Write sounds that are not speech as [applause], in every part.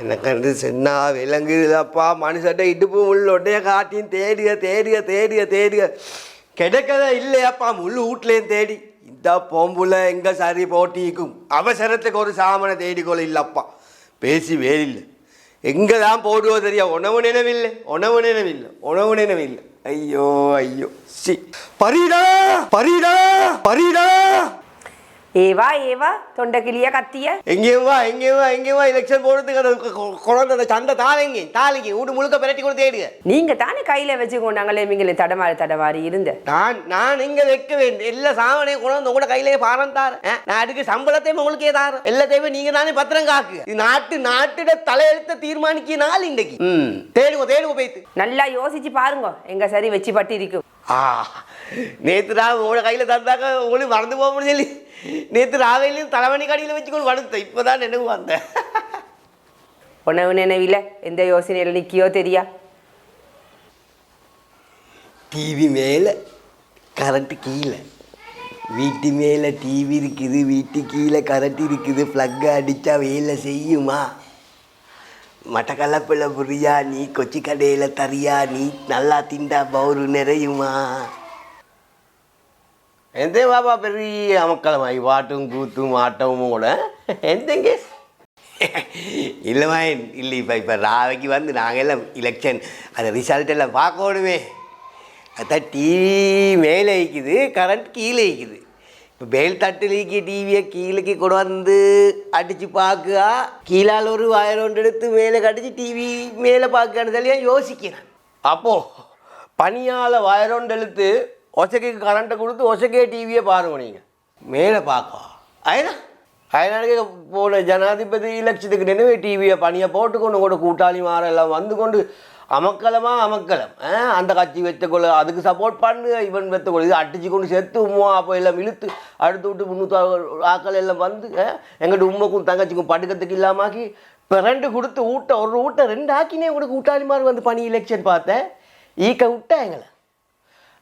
எனக்கு வந்து சின்ன விலங்குதப்பா மனுஷட்ட இடுப்பு முள்ளொட்டைய காட்டியும் தேடிய தேடிய தேடிய தேடிய கிடைக்கதே இல்லையாப்பா முள் வீட்லேயும் தேடி. இந்த பொம்புல எங்க சரி போட்டிக்கும்? அவசரத்துக்கு ஒரு சாமனை தேடிக்கொள்ள இல்லைப்பா. பேசி வேலில்லை எங்கே தான் போடுவோ தெரியா? உணவு நினைவில்லை உணவு நினைவில்லை உணவு நினைவில்லை. ஐயோ ஐயோ. சி. பரீடா பரீடா பரீடா. ஏவா ஏவா தொண்டைக்கிளியா கத்திய எங்கேயும் வா எங்கேயும் வா எங்கேயும் வா எலெக்ஷன் போடுறதுக்கு குழந்தை சண்டை தாளைங்க தாளிங்க வீடு முழுக்க பிரட்டி கூட தேடுங்க நீங்க தானே கையில வச்சு கொண்டாங்களே நீங்களே தடமாறி தடமாறி இருந்த நான் நான் இங்க வைக்க வேண்டும் எல்லா சாமானையும் கொண்டு வந்து உங்களோட கையிலேயே பாரம் தாரேன் ஆ, நான் அதுக்கு சம்பளத்தையும் உங்களுக்கே தாரேன் எல்லாத்தையுமே நீங்க தானே பத்திரம் காக்கு இது நாட்டு நாட்டிட தலையெழுத்த தீர்மானிக்க நாள் இன்றைக்கு ம் தேடுங்க தேடுங்க போய்த்து நல்லா யோசிச்சு பாருங்க எங்க சரி வச்சு பட்டு இருக்கும் ஆ நேற்று நான் உங்களோட கையில் தந்தாக்க உங்களுக்கு மறந்து போக முடியல நேற்று ராவையிலையும் தலைவணி கடையில் வச்சுக்கொண்டு வடுத்தேன் இப்போ தான் நினைவு வந்தேன். உணவு நினைவில எந்த யோசனையில் நிக்கியோ தெரியா? டிவி மேலே கரண்ட்டு கீழே. வீட்டு மேலே டிவி இருக்குது வீட்டு கீழே கரண்ட் இருக்குது ப்ளக் அடித்தா வேலை செய்யுமா? மட்டக்களப்பில் புரியா நீ கொச்சி கடையில் தரியா நீ நல்லா திண்டா பவுரு நிறையுமா? எந்த பாப்பா பெரிய அமக்களமாய் பாட்டும் கூத்தும் ஆட்டமும் கூட? எந்தங்க இல்லைம்மா இல்லை இப்போ இப்போ ராவைக்கு வந்து நாங்கள் எல்லாம் எலெக்ஷன் அந்த ரிசல்ட் எல்லாம் பார்க்கணுமே அதான் டிவி மேலே வைக்குது கரண்ட் கீழே வைக்குது இப்போ மேல் தட்டுலிக்கு டிவியை கீழே கொண்டு வந்து அடித்து பார்க்குறா கீழால் ஒரு வயர் ஒன்று எடுத்து மேலே கடிச்சு டிவி மேலே பார்க்கறது இல்லையா யோசிக்கிறேன் அப்போது பனியால் வயர் ஒன்று எடுத்து ஒசைக்கு கரண்ட்டை கொடுத்து ஒசைக்கே டிவியை பாருங்க நீங்கள் மேலே பார்க்க அயனா அதனால போன ஜனாதிபதி இலட்சத்துக்கு நினைவு டிவியை பணியை போட்டுக்கொண்டு கூட கூட்டாளி மாற எல்லாம் வந்து கொண்டு அமக்கலமா அமக்கலம். ஆ, அந்த கட்சி வைத்த அதுக்கு சப்போர்ட் பண்ணு இவன் வைத்த இது அடிச்சு கொண்டு சேர்த்து உம்மா அப்போ எல்லாம் இழுத்து அடுத்து விட்டு முந்நூற்றி ஆக்கள் எல்லாம் வந்து எங்கிட்ட உண்மைக்கும் தங்கச்சிக்கும் படுக்கிறதுக்கு இல்லாமாக்கி இப்போ ரெண்டு கொடுத்து ஊட்ட ஒரு ஊட்ட ரெண்டு ஆக்கினே கூட கூட்டாளி மாதிரி வந்து பணி எலெக்ஷன் பார்த்தேன் ஈக்க விட்டா எங்களை.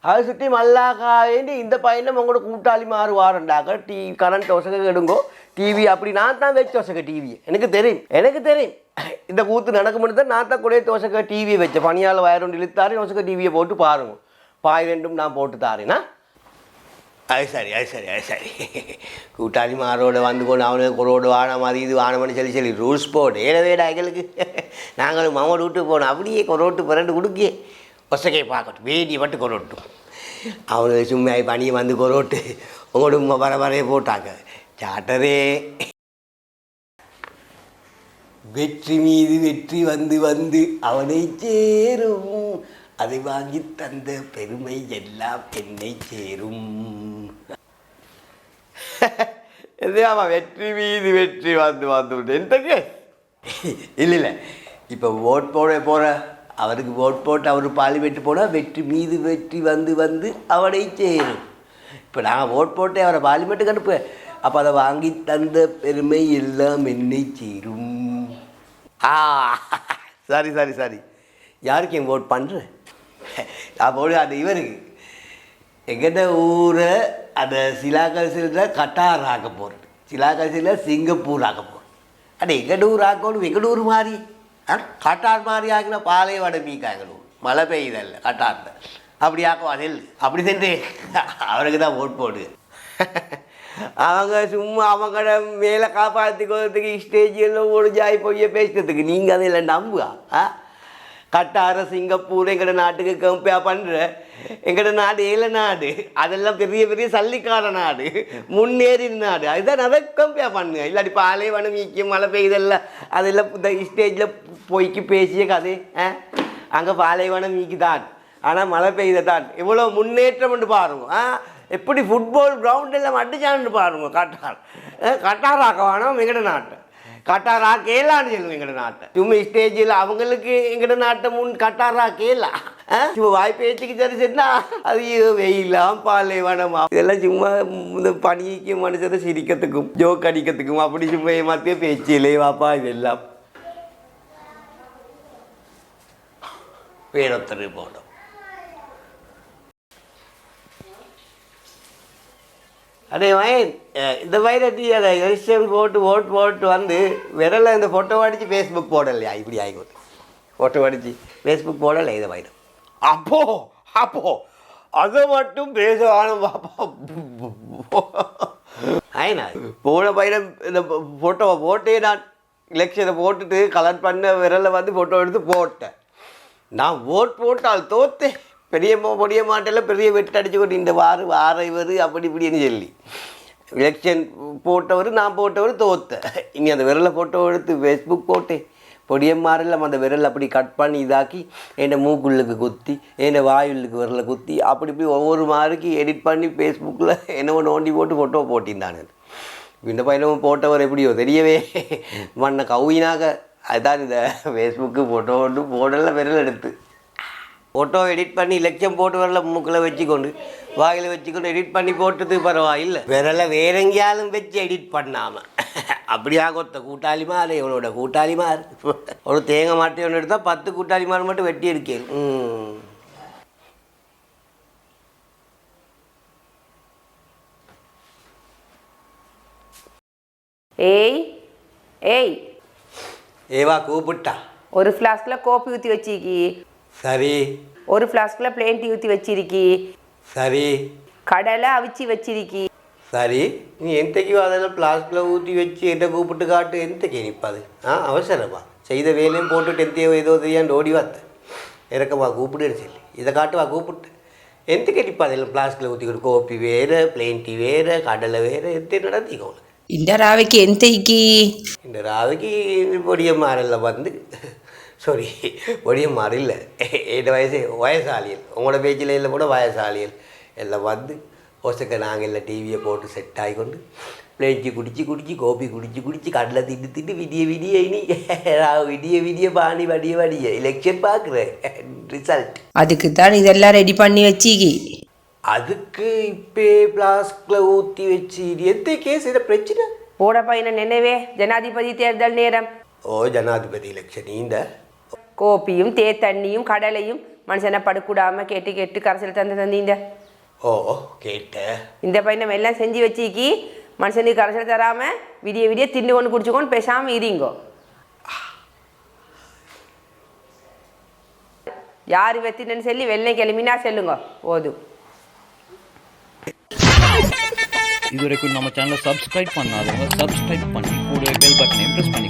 அதை சுற்றி மல்லாக்கா வேண்டி இந்த பையனும் உங்களோட கூட்டாளி மாறு வாரண்டாக்க. டி கரண்ட் ஒசக எடுங்கோ டிவி அப்படி நான் தான் வச்சு ஒசக டிவி எனக்கு தெரியும். எனக்கு தெரியும். இந்த கூத்து நடக்க தான் நான் தான் கூட ஒசக டிவியை வச்சேன் பனியால் வயரும் இழுத்தாரு ஒசக டிவியை போட்டு பாருங்க. பாய் ரெண்டும் நான் போட்டு தாரேனா? அது சரி அது சரி அது சரி. கூட்டாளி மாரோட வந்து கொண்டு அவனுக்கு குரோடு வானம் மாதிரி இது வானம்னு சொல்லி சொல்லி ரூல்ஸ் போடு. ஏழை எங்களுக்கு நாங்களும் மாமோடு விட்டு போனோம். அப்படியே கொரோட்டு பிறண்டு கொடுக்கே ஒசகையை பார்க்கட்டும். வேடி மட்டும் கொரோட்டும். அவனுக்கு சும்மா பணியை வந்து கொரோட்டு. உங்களோட வர வரைய போட்டாங்க. சாட்டரே வெற்றி மீது வெற்றி வந்து வந்து அவனை சேரும். அதை வாங்கி தந்த பெருமை எல்லாம் என்னை சேரும். [laughs] எதையாமா வெற்றி மீது வெற்றி வந்து வந்து விட்டு [laughs] இல்லை இல்லை. இப்போ ஓட் போட போகிற அவருக்கு ஓட் போட்டு அவர் பார்லிமெண்ட் போனால் வெற்றி மீது வெற்றி வந்து வந்து அவனை சேரும். இப்போ நான் ஓட் போட்டு அவரை பார்லிமெண்ட்டுக்கு அனுப்புவேன். அப்போ அதை வாங்கி தந்த பெருமை எல்லாம் என்னை சேரும் ஆ சரி சரி சரி யாருக்கு என் ஓட் பண்ணுறேன் நான் அது அந்த இவருக்கு எங்கிட்ட ஊரை அந்த சிலாக்கரிசியில் கட்டார் ஆக்க போகிறது சிலாக்கரிசியில் சிங்கப்பூர் ஆக்க போகிறேன் அட எங்கட ஊர் ஆக்கணும் எங்கட ஊர் மாதிரி ஆ கட்டார் மாதிரி ஆகினா பாலைவட மீக்கா ஊர் மழை பெய்யுதல்ல கட்டாரில் அப்படி ஆக்குவா நெல் அப்படி சென்று அவருக்கு தான் ஓட் போடு அவங்க சும்மா அவங்கள மேலே காப்பாற்றிக்கிறதுக்கு ஸ்டேஜில் ஜாய் போய் பேசுறதுக்கு நீங்கள் அதில் நம்புவா? ஆ? கட்டார சிங்கப்பூர் எங்கட நாட்டுக்கு கம்பேர் பண்ணுற எங்கட நாடு ஏழை நாடு அதெல்லாம் பெரிய பெரிய சல்லிக்கார நாடு முன்னேறி நாடு. அதுதான் அதை கம்பேர் பண்ணுங்க. இல்லாட்டி பாலைவனம் மீக்கி மழை பெய்தெல்லாம் அதெல்லாம் இந்த ஸ்டேஜில் போய்க்கு பேசிய கதை ஆ? அங்கே பாலைவனம் மீக்கி தான் ஆனால் மழை பெய்த தான் இவ்வளோ முன்னேற்றம் பாருங்க ஆ? எப்படி ஃபுட்பால் கிரவுண்டெல்லாம் அடிச்சான்னு பாருங்க கட்டார். அஹ் கட்டார் ஆக்க வேணும் எங்கட நாட்டை கட்டார் ஆக்கேலான்னு சொல்லுங்க எங்கட நாட்டை சும்மா ஸ்டேஜில் அவங்களுக்கு எங்கட நாட்டை முன் கட்டார் ஆக்கேலா சும்மா வாய் பேச்சுக்கு சரி சரினா அது வெயிலாம் பாலைவனமா இதெல்லாம் சும்மா இந்த பனிக்கு மனுஷரை சிரிக்கிறதுக்கும் ஜோக் அடிக்கிறதுக்கும் அப்படி சும்மா மத்திய பேச்சிலே வாப்பா இதெல்லாம். வேறொத்தரு போடும். மயன் அஹ் இந்த மாதிரி நீ அதை எலெக்ஷன் போட்டு ஓட் போட்டு வந்து விரல இந்த ஃபோட்டோ அடித்து ஃபேஸ்புக் போடலையா? இப்படி ஆகிக்கோது ஃபோட்டோ அடித்து ஃபேஸ்புக் போடலை இதை மாதிரி அப்போ அப்போ அதை மட்டும் பேசவானும் பாப்பா ஆயினா? போன பையன் இந்த ஃபோட்டோவை போட்டே நான் எலெக்ஷனை போட்டுட்டு கலர் பண்ண விரலை வந்து ஃபோட்டோ எடுத்து போட்டேன். நான் ஓட் போட்டால் தோத்தேன். பெரிய மோ- பொடிய மாட்டெல்லாம் பெரிய வெட்டு அடிச்சு கொண்டு இந்த வாரு வார இவர் அப்படி இப்படின்னு சொல்லி. எலெக்ஷன் போட்டவர் நான் போட்டவர் தோத்த. இனி அந்த விரலை ஃபோட்டோ எடுத்து ஃபேஸ்புக் போட்டேன் பொடியம்மாரெல்லாம் அந்த விரல் அப்படி கட் பண்ணி இதாக்கி என் மூக்குள்ளுக்கு குத்தி என் வாயுள்ளுக்கு விரலை குத்தி அப்படி இப்படி ஒவ்வொரு மாருக்கு எடிட் பண்ணி ஃபேஸ்புக்கில் என்னவோ நோண்டி போட்டு ஃபோட்டோ போட்டிருந்தானு இந்த பையனும் போட்டவர் எப்படியோ தெரியவே மண்ணை கவுயினாக அதுதான் இந்த ஃபேஸ்புக்கு ஃபோட்டோ ஒன்று போடல விரல் எடுத்து. ஃபோட்டோ எடிட் பண்ணி லட்சம் போட்டு வரல மூக்கில் வச்சுக்கொண்டு வாயில் வச்சுக்கொண்டு எடிட் பண்ணி போட்டது பரவாயில்லை. விரலை வேற எங்கேயாலும் வச்சு எடிட் பண்ணாமல் அப்படியா கொத்த கூட்டாளிமார் இவனோட கூட்டாளிமார் ஒரு தேங்காய் மாட்டி ஒன்று எடுத்தால் பத்து கூட்டாளிமார் மட்டும் வெட்டி எடுக்கேன். ம். ஏய் ஏய். ஏவா கூப்பிட்டா? ஒரு ஃப்ளாஸ்கில் கோப்பி ஊற்றி வச்சிருக்கி. சரி. ஒரு ஃப்ளாஸ்கில் பிளேன் டீ ஊற்றி வச்சிருக்கி. சரி. கடலை அவிச்சு வச்சிருக்கி. சரி. நீ எந்தக்கு அதெல்லாம் பிளாஸ்கில் ஊற்றி வச்சு எதை கூப்பிட்டு காட்டு. எந்தக்கு நிற்பாது ஆ அவசரமா செய்த வேலையும் போட்டுட்டு எந்தையோ ஏதோ தெரியாண்டு ஓடி வாத்த இறக்கமா கூப்பிடுன்னு சொல்லி. இதை காட்டுவா கூப்பிட்டு. எந்தக்கு நிற்பாது இல்லை பிளாஸ்கில் ஊற்றி ஒரு கோப்பி வேறு பிளேன் டீ வேறு கடலை வேறு எந்த நடத்திக்கோ உங்களுக்கு இந்த ராவைக்கு எந்தக்கு இந்த ராவைக்கு பொடிய மாறல வந்து. சாரி பொடியம்மாறு இல்லை என் வயசு வயசாளியல். உங்களோட பேச்சில் இல்லை கூட வயசாளியல். எல்லாம் வந்து ஒசக்க நாங்கள் எல்லாம் டிவியை போட்டு செட் ஆகிக்கொண்டு பிளேஞ்சி குடிச்சு குடிச்சு கோபி குடிச்சு குடிச்சு கடலை திட்டு திட்டு விடிய விடிய இனி விடிய விடிய பாணி வடிய வடிய எலெக்ஷன் பார்க்குறேன். ரிசல்ட் அதுக்கு தான் இதெல்லாம் ரெடி பண்ணி வச்சிக்கி. அதுக்கு இப்போ பிளாஸ்கில் ஊற்றி வச்சு இது எந்த கேஸ் இதை பிரச்சனை? போட பையன நினைவே? ஜனாதிபதி தேர்தல் நேரம். ஓ ஜனாதிபதி எலெக்ஷன் இந்த கோப்பியும் தேத்தண்ணியும் கடலையும் மனுஷனை படுக்கூடாம கேட்டு கேட்டு கரைசல் தந்து தந்தீங்க ஓ கேட்டேன் இந்த பையனை எல்லாம் செஞ்சு வச்சிக்கி மனுஷனுக்கு கரைசல் தராம விடிய விடிய திண்டு கொண்டு குடிச்சுக்கொண்டு பேசாம இருங்கோ. யார் வெத்தினன்னு சொல்லி வெள்ளை கிளம்பினா செல்லுங்க போதும். இதுவரைக்கும் நம்ம சேனலை சப்ஸ்கிரைப் பண்ணாதவங்க சப்ஸ்கிரைப் பண்ணி கூடவே பெல் பட்டனையும் ப்ரெஸ் பண்ணிக்கோங்க.